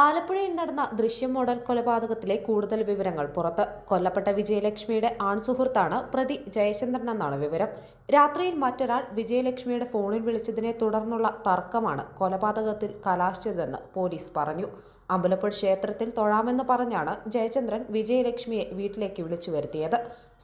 ആലപ്പുഴയിൽ നടന്ന ദൃശ്യം മോഡൽ കൊലപാതകത്തിലെ കൂടുതൽ വിവരങ്ങൾ പുറത്ത്. കൊല്ലപ്പെട്ട വിജയലക്ഷ്മിയുടെ ആൺസുഹൃത്താണ് പ്രതി ജയചന്ദ്രൻ എന്നാണ് വിവരം. രാത്രിയിൽ മറ്റൊരാൾ വിജയലക്ഷ്മിയുടെ ഫോണിൽ വിളിച്ചതിനെ തുടർന്നുള്ള തർക്കമാണ് കൊലപാതകത്തിൽ കലാശിച്ചതെന്ന് പോലീസ് പറഞ്ഞു. അമ്പലപ്പുഴ ക്ഷേത്രത്തിൽ തൊഴാമെന്ന് പറഞ്ഞാണ് ജയചന്ദ്രൻ വിജയലക്ഷ്മിയെ വീട്ടിലേക്ക് വിളിച്ചു വരുത്തിയത്.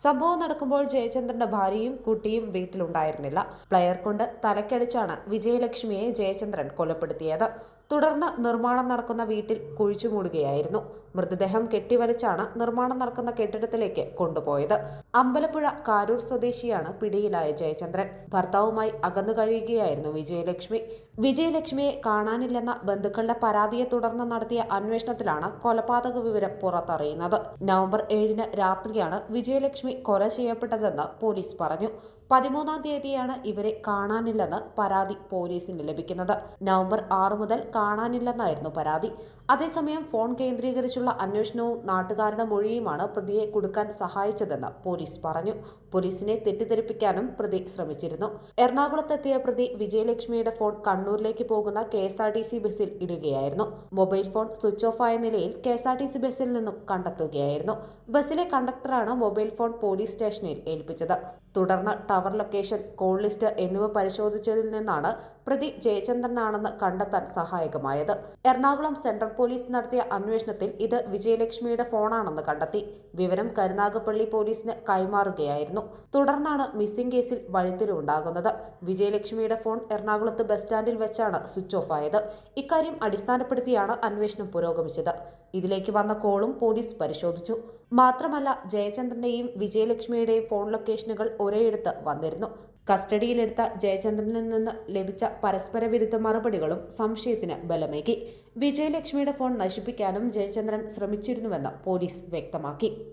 സംഭവം നടക്കുമ്പോൾ ജയചന്ദ്രന്റെ ഭാര്യയും കുട്ടിയും വീട്ടിലുണ്ടായിരുന്നില്ല. പ്ലെയർ കൊണ്ട് തലക്കടിച്ചാണ് വിജയലക്ഷ്മിയെ ജയചന്ദ്രൻ കൊലപ്പെടുത്തിയത്. തുടർന്ന് നിർമ്മാണം നടക്കുന്ന വീട്ടിൽ കുഴിച്ചുമൂടുകയായിരുന്നു മൃതദേഹം കെട്ടിവലിച്ചാണ് നിർമ്മാണം നടക്കുന്ന കെട്ടിടത്തിലേക്ക് കൊണ്ടുപോയത്. അമ്പലപ്പുഴ കാരൂർ സ്വദേശിയാണ് പിടിയിലായ ജയചന്ദ്രൻ. ഭർത്താവുമായി അകന്നു കഴിയുകയായിരുന്നു വിജയലക്ഷ്മി. വിജയലക്ഷ്മിയെ കാണാനില്ലെന്ന ബന്ധുക്കളുടെ പരാതിയെ തുടർന്ന് നടത്തിയ അന്വേഷണത്തിലാണ് കൊലപാതക വിവരം പുറത്തറിയുന്നത്. നവംബർ ഏഴിന് രാത്രിയാണ് വിജയലക്ഷ്മി കൊല ചെയ്യപ്പെട്ടതെന്ന് പോലീസ് പറഞ്ഞു. പതിമൂന്നാം തീയതിയാണ് ഇവരെ കാണാനില്ലെന്ന് പരാതി പോലീസിന് ലഭിക്കുന്നത്. നവംബർ ആറ് മുതൽ കാണാനില്ലെന്നായിരുന്നു പരാതി. അതേസമയം ഫോൺ കേന്ദ്രീകരിച്ചുള്ള അന്വേഷണവും നാട്ടുകാരുടെ മൊഴിയുമാണ് പ്രതിയെ കൊടുക്കാൻ സഹായിച്ചതെന്ന് പോലീസ് പറഞ്ഞു. പോലീസിനെ തെറ്റിദ്ധരിപ്പിക്കാനും പ്രതി ശ്രമിച്ചിരുന്നു. എറണാകുളത്തെത്തിയ പ്രതി വിജയലക്ഷ്മിയുടെ ഫോൺ കണ്ണൂരിലേക്ക് പോകുന്ന K S R T C ബസ്സിൽ ഇടുകയായിരുന്നു. മൊബൈൽ ഫോൺ സ്വിച്ച് ഓഫ് ആയ നിലയിൽ K S R T C ബസ്സിൽ നിന്നും കണ്ടെത്തുകയായിരുന്നു. ബസ്സിലെ കണ്ടക്ടറാണ് മൊബൈൽ ഫോൺ പോലീസ് സ്റ്റേഷനിൽ ഏൽപ്പിച്ചത്. തുടർന്ന് ടവർ ലൊക്കേഷൻ കോൾ ലിസ്റ്റ് എന്നിവ പരിശോധിച്ചതിൽ നിന്നാണ് പ്രതി ജയചന്ദ്രനാണെന്ന് കണ്ടെത്താൻ സഹായകമായത്. എറണാകുളം സെൻട്രൽ പോലീസ് നടത്തിയ അന്വേഷണത്തിൽ ഇത് വിജയലക്ഷ്മിയുടെ ഫോണാണെന്ന് കണ്ടെത്തി. വിവരം കരുനാഗപ്പള്ളി പോലീസിന് കൈമാറുകയായിരുന്നു. തുടർന്നാണ് മിസ്സിംഗ് കേസിൽ വഴിത്തിരിവുണ്ടാകുന്നത് വിജയലക്ഷ്മിയുടെ ഫോൺ എറണാകുളത്ത് ബസ് സ്റ്റാൻഡിൽ വെച്ചാണ് സ്വിച്ച് ഓഫ് ആയത്. ഇക്കാര്യം അടിസ്ഥാനപ്പെടുത്തിയാണ് അന്വേഷണം പുരോഗമിച്ചത്. ഇതിലേക്ക് വന്ന കോളും പോലീസ് പരിശോധിച്ചു. മാത്രമല്ല ജയചന്ദ്രന്റെയും വിജയലക്ഷ്മിയുടെയും ഫോൺ ലൊക്കേഷനുകൾ ഒരേയിടത്ത് വന്നിരുന്നു. കസ്റ്റഡിയിലെടുത്ത ജയചന്ദ്രനിൽ നിന്ന് ലഭിച്ച പരസ്പര വിരുദ്ധ മറുപടികളും സംശയത്തിന് ബലമേകി. വിജയലക്ഷ്മിയുടെ ഫോൺ നശിപ്പിക്കാനും ജയചന്ദ്രൻ ശ്രമിച്ചിരുന്നുവെന്ന് പോലീസ് വ്യക്തമാക്കി.